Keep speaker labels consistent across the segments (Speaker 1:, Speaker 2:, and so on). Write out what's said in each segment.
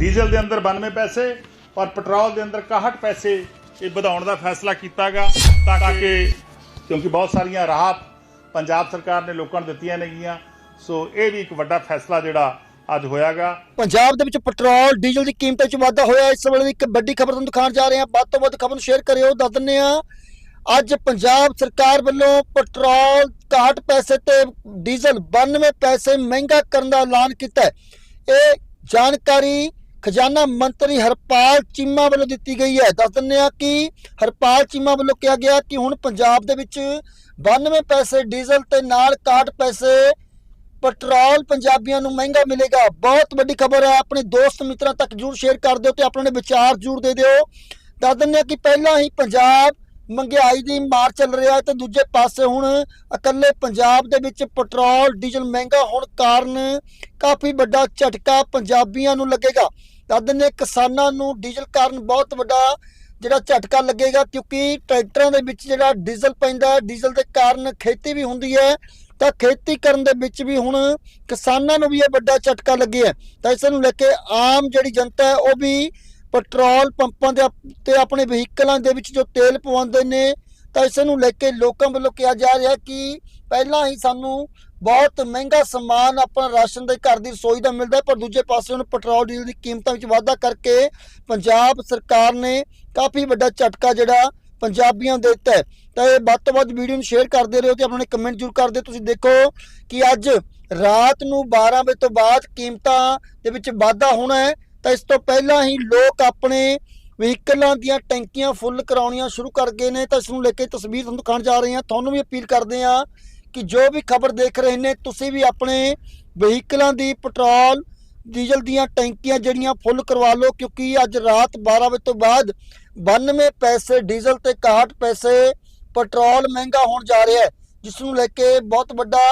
Speaker 1: Diesel ਦੇ ਅੰਦਰ 92 ਪੈਸੇ ਔਰ ਪੈਟਰੋਲ ਦੇ ਅੰਦਰ 61 ਪੈਸੇ ਇਹ ਵਧਾਉਣ ਦਾ ਫੈਸਲਾ ਕੀਤਾਗਾ ਤਾਂ ਕਿ ਕਿਉਂਕਿ ਬਹੁਤ ਸਾਰੀਆਂ ਰਾਹਤ ਪੰਜਾਬ ਸਰਕਾਰ ਨੇ ਲੋਕਾਂ ਨੂੰ ਦਿੱਤੀਆਂ ਨੇਗੀਆਂ, ਸੋ ਇਹ ਵੀ ਇੱਕ ਵੱਡਾ ਫੈਸਲਾ ਜਿਹੜਾ ਅੱਜ ਹੋਇਆਗਾ।
Speaker 2: ਪੰਜਾਬ ਦੇ ਵਿੱਚ ਪੈਟਰੋਲ, ਡੀਜ਼ਲ ਦੀ ਕੀਮਤਾਂ 'ਚ ਵਾਧਾ ਹੋਇਆ। ਇਸ ਵੇਲੇ ਦੀ ਇੱਕ ਵੱਡੀ ਖਬਰ ਤੁਹਾਨੂੰ ਦਿਖਾਉਣ ਜਾ ਰਹੇ ਹਾਂ। ਵੱਧ ਤੋਂ ਵੱਧ ਖਬਰ ਨੂੰ ਸ਼ੇਅਰ ਕਰਿਓ, ਦੱਸ ਦਿੰਦੇ ਹਾਂ। ਅੱਜ ਪੰਜਾਬ ਸਰਕਾਰ ਵੱਲੋਂ ਪੈਟਰੋਲ 61 ਪੈਸੇ ਤੇ ਡੀਜ਼ਲ 92 ਪੈਸੇ ਮਹਿੰਗਾ ਕਰਨ ਦਾ ਐਲਾਨ ਕੀਤਾ ਹੈ। ਇਹ ਜਾਣਕਾਰੀ ਖਜ਼ਾਨਾ ਮੰਤਰੀ ਹਰਪਾਲ ਚੀਮਾ ਵੱਲੋਂ ਦਿੱਤੀ ਗਈ ਹੈ। ਦੱਸ ਦਿੰਦੇ ਹਾਂ ਕਿ ਹਰਪਾਲ ਚੀਮਾ ਵੱਲੋਂ ਕਿਹਾ ਗਿਆ ਕਿ ਹੁਣ ਪੰਜਾਬ ਦੇ ਵਿੱਚ 92 ਪੈਸੇ ਡੀਜ਼ਲ ਤੇ ਨਾਲ 61 ਪੈਸੇ, ਪੈਟਰੋਲ ਪੰਜਾਬੀਆਂ ਨੂੰ ਮਹਿੰਗਾ ਮਿਲੇਗਾ। ਬਹੁਤ ਵੱਡੀ ਖਬਰ ਹੈ। ਆਪਣੇ ਦੋਸਤ ਮਿੱਤਰਾਂ ਤੱਕ ਜਰੂਰ ਸ਼ੇਅਰ ਕਰ ਦਿਓ ਤੇ ਆਪਣੇ ਵਿਚਾਰ ਜਰੂਰ ਦੇ ਦਿਓ। ਦੱਸ ਦਿੰਦੇ ਹਾਂ ਕਿ ਪਹਿਲਾਂ ਹੀ ਪੰਜਾਬ ਮਹਿੰਗਾਈ ਦੀ ਮਾਰ ਚੱਲ ਰਿਹਾ ਹੈ ਤੇ ਦੂਜੇ ਪਾਸੇ ਹੁਣ ਇਕੱਲੇ ਪੰਜਾਬ ਦੇ ਵਿੱਚ ਪੈਟਰੋਲ, ਡੀਜ਼ਲ ਮਹਿੰਗਾ ਹੋਣ ਕਾਰਨ ਕਾਫੀ ਵੱਡਾ ਝਟਕਾ ਪੰਜਾਬੀਆਂ ਨੂੰ ਲੱਗੇਗਾ ਦੱਸ ਦਿੰਦੇ ਕਿਸਾਨਾਂ ਨੂੰ ਡੀਜ਼ਲ ਕਾਰਨ ਬਹੁਤ ਵੱਡਾ ਜਿਹੜਾ ਝਟਕਾ ਲੱਗੇਗਾ ਕਿਉਂਕਿ ਟਰੈਕਟਰਾਂ ਦੇ ਵਿੱਚ ਜਿਹੜਾ ਡੀਜ਼ਲ ਪੈਂਦਾ ਡੀਜ਼ਲ ਦੇ ਕਾਰਨ ਖੇਤੀ ਵੀ ਹੁੰਦੀ ਹੈ, ਤਾਂ ਖੇਤੀ ਕਰਨ ਦੇ ਵਿੱਚ ਵੀ ਹੁਣ ਕਿਸਾਨਾਂ ਨੂੰ ਵੀ ਇਹ ਵੱਡਾ ਝਟਕਾ ਲੱਗਿਆ ਹੈ। ਤਾਂ ਇਸ ਨੂੰ ਲੈ ਕੇ ਆਮ ਜਿਹੜੀ ਜਨਤਾ ਹੈ, ਉਹ ਵੀ ਪੈਟਰੋਲ ਪੰਪਾਂ ਦੇ ਆਪ- ਤੇ ਆਪਣੇ ਵਹੀਕਲਾਂ ਦੇ ਵਿੱਚ ਜੋ ਤੇਲ ਪਵਾਉਂਦੇ ਨੇ, ਤਾਂ ਇਸ ਨੂੰ ਲੈ ਕੇ ਲੋਕਾਂ ਵੱਲੋਂ ਕਿਹਾ ਜਾ ਰਿਹਾ ਕਿ ਪਹਿਲਾਂ ਹੀ ਸਾਨੂੰ ਬਹੁਤ ਮਹਿੰਗਾ ਸਮਾਨ ਆਪਣਾ ਰਾਸ਼ਨ ਦੇ ਘਰ ਦੀ ਰਸੋਈ ਦਾ ਮਿਲਦਾ ਪਰ ਦੂਜੇ ਪਾਸੇ ਹੁਣ ਪੈਟਰੋਲ ਡੀਜ਼ਲ ਦੀ ਕੀਮਤਾਂ ਵਿੱਚ ਵਾਧਾ ਕਰਕੇ ਪੰਜਾਬ ਸਰਕਾਰ ਨੇ ਕਾਫੀ ਵੱਡਾ ਝਟਕਾ ਜਿਹੜਾ ਪੰਜਾਬੀਆਂ ਦੇ ਦਿੱਤਾ ਤਾਂ ਇਹ ਵੱਧ ਤੋਂ ਵੱਧ ਵੀਡੀਓ ਨੂੰ ਸ਼ੇਅਰ ਕਰਦੇ ਰਹੋ ਤੇ ਆਪਣੇ ਕਮੈਂਟ ਜ਼ਰੂਰ ਕਰਦੇ ਤੁਸੀਂ ਦੇਖੋ ਕਿ ਅੱਜ ਰਾਤ ਨੂੰ 12 ਵਜੇ ਤੋਂ ਬਾਅਦ ਕੀਮਤਾਂ ਦੇ ਵਿੱਚ ਵਾਧਾ ਹੋਣਾ ਹੈ। ਤਾਂ ਇਸ ਤੋਂ ਪਹਿਲਾਂ ਹੀ ਲੋਕ ਆਪਣੇ ਵਹੀਕਲਾਂ ਦੀਆਂ ਟੈਂਕੀਆਂ ਫੁੱਲ ਕਰਾਉਣੀਆਂ ਸ਼ੁਰੂ ਕਰ ਗਏ ਨੇ, ਤਾਂ ਇਸ ਨੂੰ ਲੈ ਕੇ ਤਸਵੀਰ ਤੁਹਾਨੂੰ ਦਿਖਾਉਣ ਜਾ ਰਹੇ ਹਾਂ। ਤੁਹਾਨੂੰ ਵੀ ਅਪੀਲ ਕਰਦੇ ਹਾਂ ਕਿ ਜੋ ਵੀ ਖਬਰ ਦੇਖ ਰਹੇ ਨੇ, ਤੁਸੀਂ ਵੀ ਆਪਣੇ ਵਹੀਕਲਾਂ ਦੀ ਪੈਟਰੋਲ, ਡੀਜ਼ਲ ਦੀਆਂ ਟੈਂਕੀਆਂ ਜਿਹੜੀਆਂ ਫੁੱਲ ਕਰਵਾ ਲਓ, ਕਿਉਂਕਿ ਅੱਜ ਰਾਤ 12 ਵਜੇ ਤੋਂ ਬਾਅਦ 92 ਪੈਸੇ ਡੀਜ਼ਲ ਤੇ 61 ਪੈਸੇ ਪੈਟਰੋਲ ਮਹਿੰਗਾ ਹੋਣ ਜਾ ਰਿਹਾ ਹੈ, ਜਿਸ ਨੂੰ ਲੈ ਕੇ ਬਹੁਤ ਵੱਡਾ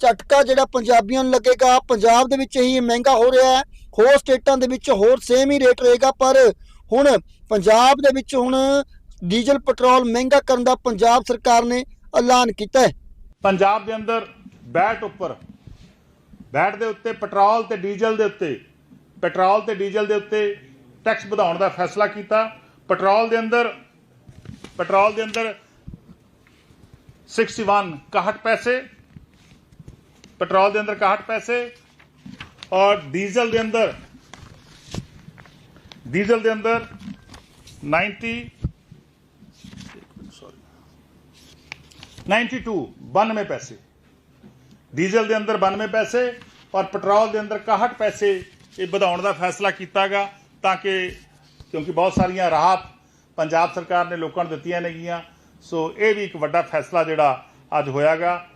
Speaker 2: ਝਟਕਾ ਜਿਹੜਾ ਪੰਜਾਬੀਆਂ ਨੂੰ ਲੱਗੇਗਾ, ਪੰਜਾਬ ਦੇ ਵਿੱਚ ਹੀ ਮਹਿੰਗਾ ਹੋ ਰਿਹਾ ਹੈ। ਹੋਰ ਸਟੇਟਾਂ ਦੇ ਵਿੱਚ ਹੋਰ ਸੇਮ ਹੀ ਰੇਟ ਰਹੇਗਾ, ਪਰ ਹੁਣ ਪੰਜਾਬ ਦੇ ਵਿੱਚ ਹੁਣ ਡੀਜ਼ਲ, ਪੈਟਰੋਲ ਮਹਿੰਗਾ ਕਰਨ ਦਾ ਪੰਜਾਬ ਸਰਕਾਰ ਨੇ ਐਲਾਨ ਕੀਤਾ ਹੈ।
Speaker 1: ਪੰਜਾਬ ਦੇ ਅੰਦਰ ਬੈਟ ਉੱਪਰ, ਬੈਟ ਦੇ ਉੱਤੇ, ਪੈਟਰੋਲ ਤੇ ਡੀਜ਼ਲ ਦੇ ਉੱਤੇ, ਪੈਟਰੋਲ ਤੇ ਡੀਜ਼ਲ ਦੇ ਉੱਤੇ ਟੈਕਸ ਵਧਾਉਣ ਦਾ ਫੈਸਲਾ ਕੀਤਾ। ਪੈਟਰੋਲ ਦੇ ਅੰਦਰ, ਪੈਟਰੋਲ ਦੇ ਅੰਦਰ 61 61 ਪੈਸੇ ਪੈਟਰੋਲ ਦੇ ਅੰਦਰ 61 ਪੈਸੇ ਔਰ ਡੀਜ਼ਲ ਦੇ ਅੰਦਰ, ਡੀਜ਼ਲ ਦੇ ਅੰਦਰ 90 92 92 ਪੈਸੇ। ਡੀਜ਼ਲ ਦੇ ਅੰਦਰ 92 ਪੈਸੇ ਔਰ ਪੈਟਰੋਲ ਦੇ ਅੰਦਰ 61 ਪੈਸੇ, ਇਹ ਵਧਾਉਣ ਦਾ ਫੈਸਲਾ ਕੀਤਾਗਾ ਤਾਂ ਕਿ, ਕਿਉਂਕਿ ਬਹੁਤ ਸਾਰੀਆਂ ਰਾਹਤ ਪੰਜਾਬ ਸਰਕਾਰ ਨੇ ਲੋਕਾਂ ਨੂੰ ਦਿੱਤੀਆਂ ਨੇਗੀਆਂ। ਸੋ ਇਹ ਵੀ ਇੱਕ ਵੱਡਾ ਫੈਸਲਾ ਜਿਹੜਾ ਅੱਜ ਹੋਇਆਗਾ।